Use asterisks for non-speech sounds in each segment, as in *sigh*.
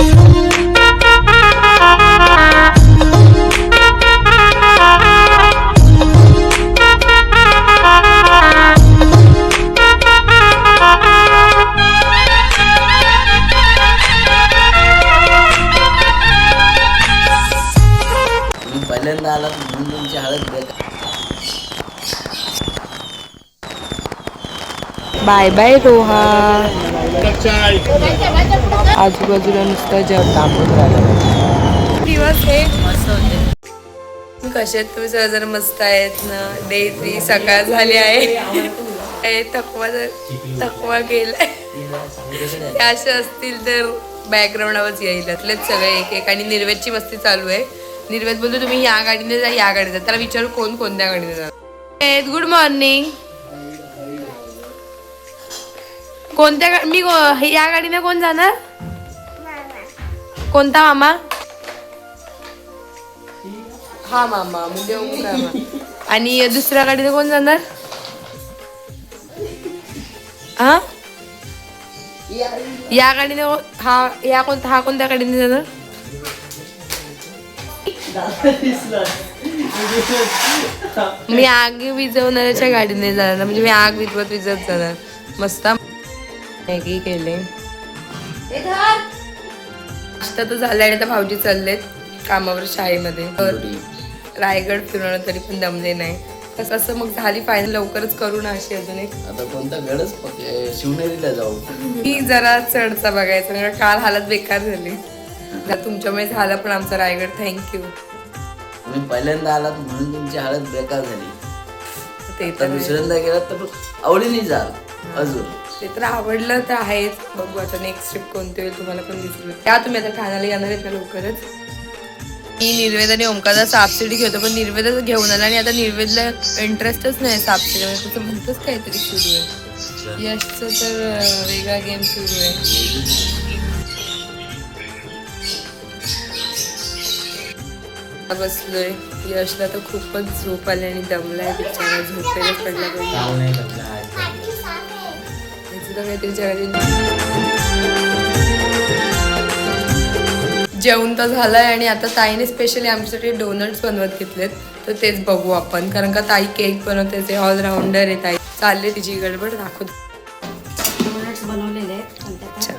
तुम्ही bye bye Roha. आजूबाजूला नुसतं जग राहिलं. दिवस हे. कसे आहेत तुम्ही? सर्वजण मस्त आहेत ना? डे थ्री सकाळ झाली आहे. ए, थकवा जर- थकवा गेलाय. असे असतील तर बॅकग्राऊंड आवाज येईल. यातलेच सगळे एक एक. आणि निर्वेदची मस्ती चालू आहे. निर्वेद बोलतो तुम्ही या गाडीने जा या गाडीने जा. त्याला विचारू कोण कोणत्या गाडीने जा गुड मॉर्निंग कोणत्या गा- मी को- या गाडीने कोण जाणार? कोणता मामा? हा मामा म्हणजे मामा. आणि दुसऱ्या गाडीने कोण जाणार? हा? या गाडीने को- हा या कोणता हा कोणत्या गाडीने जाणार? मी आग विजवणाऱ्याच्या गाडीने जाणार म्हणजे मी आग विझवत विझत जाणार. मस्त. मॅगी केले. नाश्ता तर झाला आणि आता भाऊजी चाललेत कामावर शाळेमध्ये. तर रायगड फिरवणं तरी पण दमले नाही. कसं असं मग झाली फायनल लवकरच करू ना अशी अजून एक. आता कोणता गडच शिवनेरीला जाऊ. ही जरा चढचा बघायचं कारण काल हालत बेकार झाली. तर तुमच्यामुळे झालं पण आमचा रायगड थँक्यू तुम्ही पहिल्यांदा आलात म्हणून तुमची हळद बेकार झाली. ते तर दुसऱ्यांदा गेलात तर आवडीने जाल अजून. ते तर आवडलं तर आहेच. बघू आता नेक्स्ट ट्रिप कोणती होईल तुम्हाला पण दिसलं. त्या तुम्ही आता ठाण्याला येणार आहेत ना लवकरच. मी निर्वेद आणि ओमकाचा सापसिडी घेतो पण निर्वेदच घेऊन आला आणि आता निर्वेदला इंटरेस्टच नाही सापशिडीमध्ये तसं म्हणतंच काहीतरी सुरू आहे. यशचं तर वेगळा गेम सुरू आहे. बसलोय. यशला तर खूपच झोप आली आणि दमलाय बिचारा. झोपेला पडला तर काहीतरी जेवण तर झालंय आणि आता ताईने स्पेशली आमच्यासाठी डोनट्स बनवत घेतलेत. तर तेच बघू आपण. कारण का ताई केक बनवते ते ऑलराऊंडर आहे ताई. चालले तिची गडबड दाखवत डोनट्स बनवलेले आहेत अच्छा.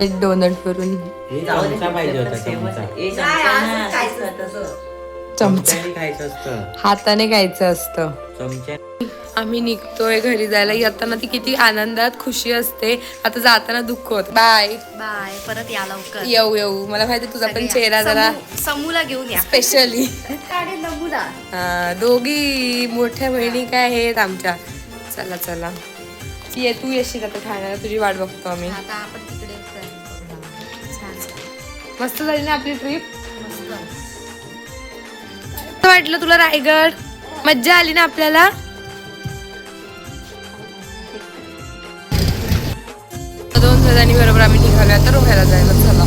एक डोनट वरून चमचा पाहिजे होता चमचा. चमचा चमच्याने खायचं असतं. हाताने खायचं असतं. चमच्या आम्ही निघतोय घरी जायला. येताना ती किती आनंदात खुशी असते. आता जाताना दुःख होत. बाय बाय परत या लवकर. येऊ येऊ. मला माहिती तुझा पण चेहरा जरा समू- समूला घेऊन या. स्पेशली नमुना. दोघी मोठ्या बहिणी काय आहेत आमच्या? चला चला. ये तू येशील आता ठाण्याला तुझी वाट बघतो आम्ही. आता आपण मस्त झाली ना आपली ट्रिप मस्त. वाटलं तुला रायगड? मज्जा आली ना आपल्याला? दोन जणांनी बरोबर आम्ही निघालो आता रोहायला जायला चला.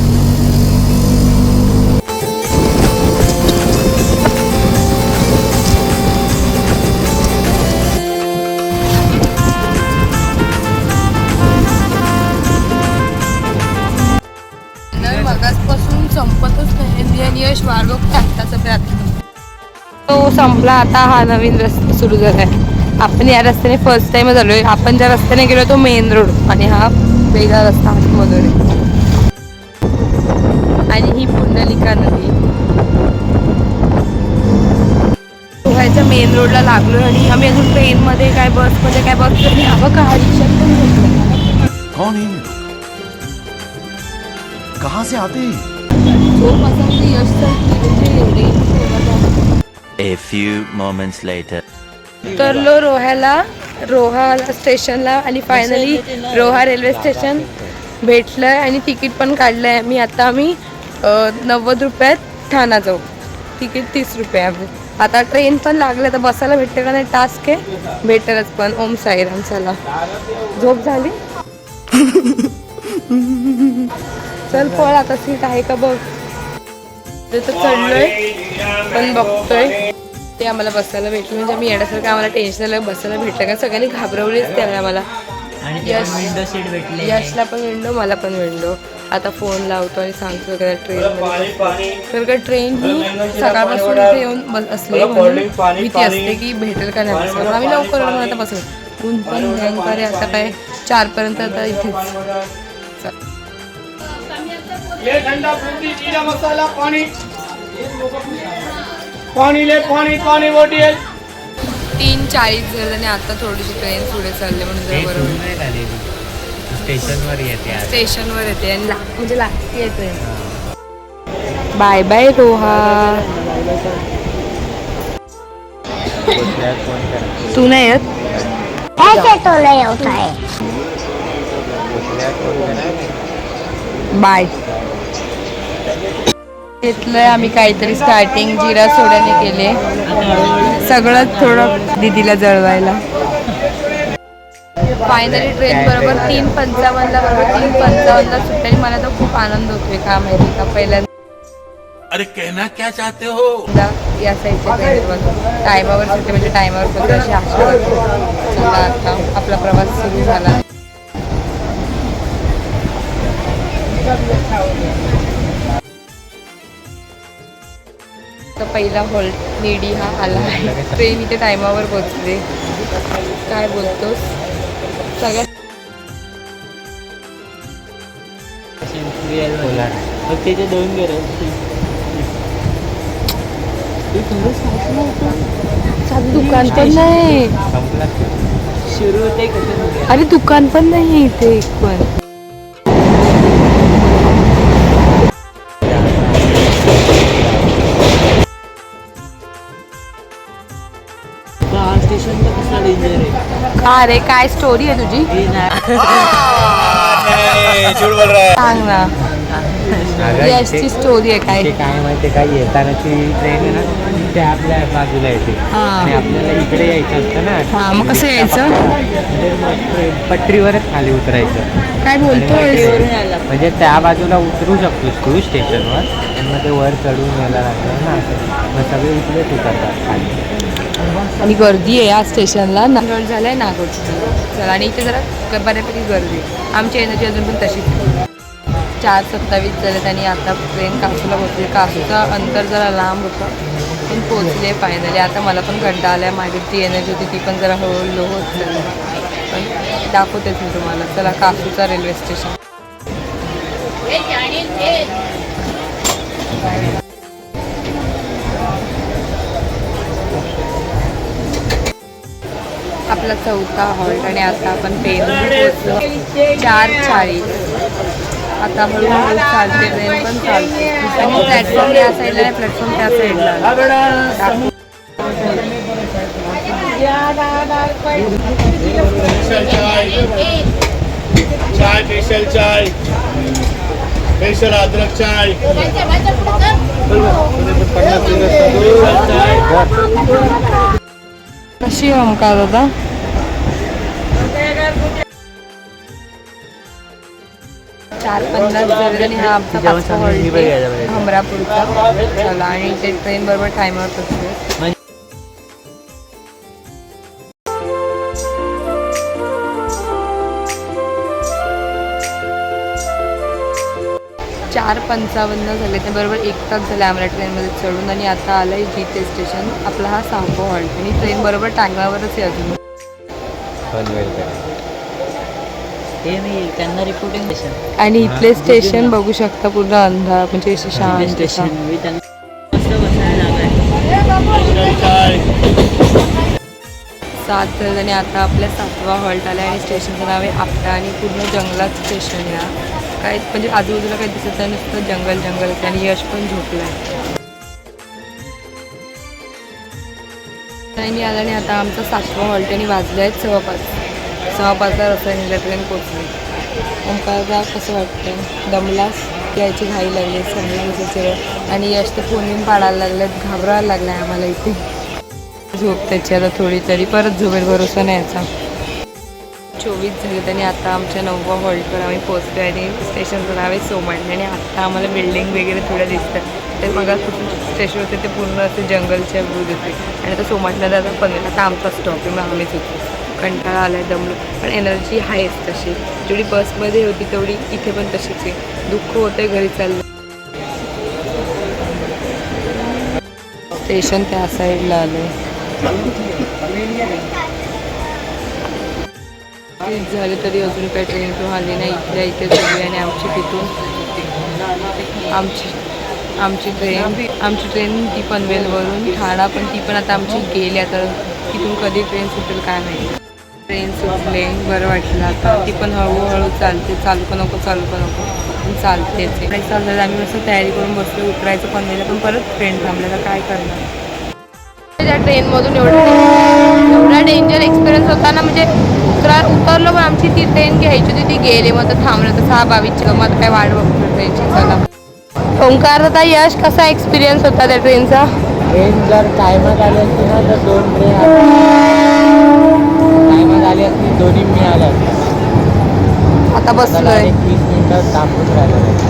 बघ आत्ताचं तो संपला आता हा नवीन रस्ता सुरू झालाय. आपण या रस्त्याने फर्स्ट टाइम आलोय आपण ज्या रस्त्याने गेलो तो मेन रोड आणि हा वेगळा रस्ता आतमधून आहे. आणि ही पुंडलिका नदी. पोहायच्या मेन रोडला लागलो आणि आम्ही अजून ट्रेनमध्ये काय बसमध्ये काय बघतो आणि हा बघा हा लोग कहाँ से आते हैं? झोप असा यश सर म्हणजे एवढे A few moments later. उतरलो रोह्याला रोहा स्टेशनला आणि फायनली रोहा रेल्वे स्टेशन भेटलंय आणि तिकीट पण काढलंय मी आता आम्ही नव्वद रुपयात ठाणा जाऊ. तिकीट तीस रुपये आहे आता ट्रेन पण लागलं तर बसायला भेटते का नाही? टास्क आहे. भेटेलच पण. ओम साईराम चला. झोप झाली? *laughs* चल पळ आता सीट आहे का बघ. तिथं चढलोय पण बघतोय. ते आम्हाला बसायला भेटलं. म्हणजे आम्ही येण्यासारखं आम्हाला टेन्शन आलं. बसायला भेटलं का? सगळ्यांनी घाबरवलीच त्यावेळी आम्हाला. यशला पण विंडो मला पण विंडो आता फोन लावतो आणि सांगतो का ट्रेन तर का ट्रेन ही सकाळपासून इथे येऊन बस असले म्हणून भीती असते की भेटेल का नाही बसायला. पण आम्ही लवकर आता बसलो. ऊन पण भयंकर आहे. आता काय चारपर्यंत आता इथेच. ले ठंडा फ्रूटी जीरा मसाला पानी पानी ले पानी पानी बोटिए तीन चाळीस झालं आणि आता थोडीशी ट्रेन पुढे चालली म्हणून जरा बरोबर. स्टेशनवर येते आज. स्टेशनवर येते आणि लाग म्हणजे लागते ट्रेन बाय बाय रोहा तू नाही येत? ऐसे तो नहीं होता है बाय. घेतलंय आम्ही काहीतरी स्टार्टिंग जिरा सोड्याने केले. सगळं थोडं दिदीला जळवायला. फायनली ट्रेन बरोबर तीन पंचावन्नला बरोबर तीन पंचावन्नला सुटते आणि मला तर खूप आनंद होतोय का माहिती का पहिल्यांदा अरे कहना क्या चाहते हो? या साईडच्या टायमावर सुटते म्हणजे टायमावर पोहोचते अशी आशा आता आपला प्रवास सुरू झाला. पहिला हॉल्ट निडी हा आला आहे. ट्रेन इथे टायमावर पोहोचले काय बोलतोस? सगळ्यात त्याचे दोन दुकान पण नाही. अरे दुकान पण नाही इथे एक पण. *laughs* आहे का रे काय स्टोरी आहे तुझी? सांग ना. यशची स्टोरी आहे काय? ते काय माहिती काय येताना ती ट्रेन आहे ना ते आपल्या बाजूला येते. हा. आणि आपल्याला इकडे यायचं असतं ना. हा मग कसं यायचं? म्हणजे मग पटरीवरच खाली उतरायचं. काय बोलतोय म्हणजे त्या बाजूला उतरू शकतोस तू स्टेशनवर आणि मग ते वर चढून यायला लागलं ना असं. मग सगळे इकडेच उतरतात खाली. आणि गर्दी आहे या स्टेशनला. नारळ झालं आहे नागोडची चला आणि इथे जरा बऱ्यापैकी गर्दी आहे. आमची एनर्जी अजून पण तशीच आहे. चार सत्तावीस झालेत आणि आता ट्रेन कासूला पोहोचली. कासूचं अंतर जरा लांब होतं पण पोहोचले फायनली आता मला पण घंटा आला आहे माझी ती एनर्जी होती ती पण जरा हो-, हळूहळू लो होत. पण दाखवतेच मी तुम्हाला. चला कासूचा रेल्वे स्टेशन आपला चौथा हॉल्ट आणि आता आपण पेन पोहोचलो चार चाळीस आता हळूहळू चालते ट्रेन पण चालते. आणि प्लॅटफॉर्म या साईडला नाही प्लॅटफॉर्म त्या साईडला चाय स्पेशल चाय स्पेशल अदरक चाय कशी आहे ओमकार दादा? चार पन्नास आणि हा आमचा पाचवा हॉल्ट आहे हमरापूरचा. चला आणि इथे ट्रेन बरोबर टायमावर पोहोचलो चार पंचावन्न झाले ते बरोबर एक तास झाले आम्हाला ट्रेनमध्ये चढून आणि आता आलं आहे जी ते स्टेशन आपला हा सहावा हॉल्ट आणि ट्रेन बरोबर टांगावरच आहे अजून. ते मी त्यांना रिपोर्टिंग स्टेशन आणि इथले स्टेशन बघू शकता पूर्ण अंधार म्हणजे असे शांत स्टेशन असा. मी त्यांना मस्त बसायला जागा आहे सात झाले आणि आता आपल्या सातवा हॉल्ट आला आणि स्टेशनचं नाव आहे आपटा आणि पूर्ण जंगलात स्टेशन आहे हा. काय म्हणजे आजूबाजूला काही दिसत नाही नुसतं जंगल जंगल. आहे आणि यश पण झोपलं आहे आणि आला आणि आता आमचा सातवा हॉल्ट आणि वाजले आहेत सव्वा पाच सव्वा पाचला रसायनीला ट्रेन पोचली ओंकारदा कसं वाटतं? दमलास? यायची घाई लागली सगळे दिवसाचे आणि यश तर फोन येऊन पाडायला लागलेत. घाबरायला लागलाय आम्हाला इथे. झोप त्याची आता थोडी तरी. परत झोपेल भरोसा नाही याचा. चोवीस झालेत आणि आता आमच्या नववा हॉल्टवर आम्ही पोहोचलो आणि स्टेशनचं नाव आहे सोमांड आणि आत्ता आम्हाला बिल्डिंग वगैरे थोड्या दिसतात ते मग कुठून स्टेशन होते ते पूर्ण असे जंगलच्या व्यू देते आणि आता सोमांडला आता पंधरा. आता आमचा स्टॉप आहे. मग आम्हीच होतो कंटाळा आला आहे दमलो. पण एनर्जी आहेच तशी. जेवढी बसमध्ये होती तेवढी इथे पण तशीच आहे. दुःख होतंय घरी चाललं. स्टेशन त्या साईडला आलं तीस झाले तरी अजून काही ट्रेन किंवा आली नाही. इथल्या इथे झाली आणि आमची तिथून आमची आमची ट्रेन आमची ट्रेन ती पनवेलवरून ठाणा पण ती पण आता आमची गेली. आता तिथून कधी ट्रेन सुटेल काय माहिती. ट्रेन सुटले. बरं वाटलं आता. ती पण हळूहळू चालते. चालू का नको चालू का नको. पण चालतेच आहे. नाही चाललं आम्ही मस्त तयारी करून बसलो उतरायचं पनवेलला पण परत ट्रेन थांबल्याला काय करणार? त्या ट्रेनमधून एवढा एवढा डेंजर एक्सपिरियन्स होता ना म्हणजे उतरा उतरलो पण आमची ती ट्रेन घ्यायची होती. ती गेली. मग तर थांबलं. तर सहा बावीसची. मग आता काय वाट बघतो ट्रेनची चला. ओंकार आता यश कसा एक्सपिरियन्स होता त्या ट्रेनचा ट्रेन जर टायमात आली असती ना तर दोन ट्रेन आली असती दोन्ही मिळाल्या असत्या. आता आता बसलोय. वीस मिनिटं थांबून राहिलं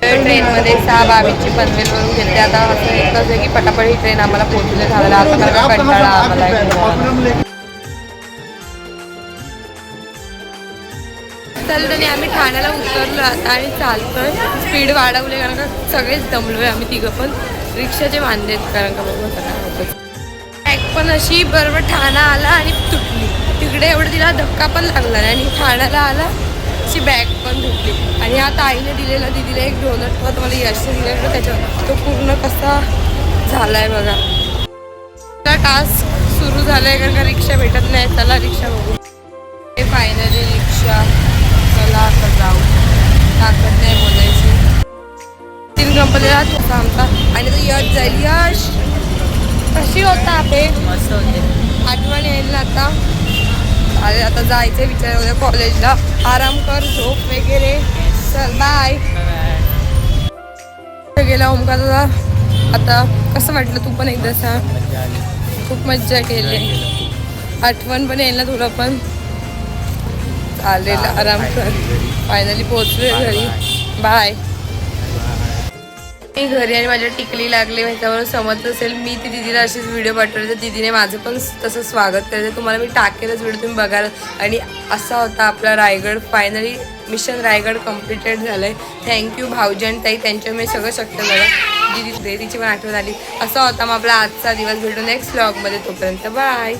ट्रेनमध्ये सहा बावीसची पनवेलवरून घेतली. आता असं एकच आहे की पटापट ही ट्रेन आम्हाला पोहोचले झालं आता कंटाळा आम्हाला येतो. चल आणि आम्ही ठाण्याला उतरलो आता आणि चालतोय. स्पीड वाढवले कारण का सगळेच दमलोय आम्ही तिघं पण. रिक्षाचे वांदे आहेत कारण का बघू आता काय होतं पण अशी बरोबर ठाणा आला आणि तुटली. तिकडे एवढं तिला धक्का पण लागला नाही आणि ठाण्याला आला अशी बॅग पण तुटली आणि आता आईने दिलेला दिदीला एक डोनट पण मला यश दिलेलं त्याच्यावर. तो पूर्ण कसा झाला आहे बघा टास्क सुरू झालाय कारण का रिक्षा भेटत नाही. चला रिक्षा बघू. हे फायनली रिक्षा. चला आता जाऊ. ताकद नाही बोलायची. तीन कंपनीला होता आमचा आणि तो यश जाईल यश. कशी होता आपे मस्त होते. आठवण येईल ना आता. अरे आता जायचं विचार उद्या कॉलेजला आराम कर झोप वगैरे. चल बाय गेला ओमकार दादा. आता कसं वाटलं तू पण एकदा सांग. खूप मज्जा केली. आठवण पण येईल ना तुला पण. चालेल आराम कर. फायनली पोहोचलोय घरी. बाय मी घरी आणि माझ्या टिकली लागली ह्याच्यावर समजत असेल मी ती दिदीला अशीच व्हिडिओ पाठवले. तर दिदीने माझं पण तसं स्वागत करते तुम्हाला मी टाकेलच व्हिडिओ तुम्ही बघाल. आणि असा होता आपला Raigad. Finally mission Raigad completed झालं आहे थँक्यू भाऊजी आणि ताई. त्यांच्यामुळे सगळं शक्य झालं. दिदी तिची पण आठवण आली. असा होता मग आपला आजचा दिवस. भेटू नेक्स्ट ब्लॉगमध्ये तोपर्यंत बाय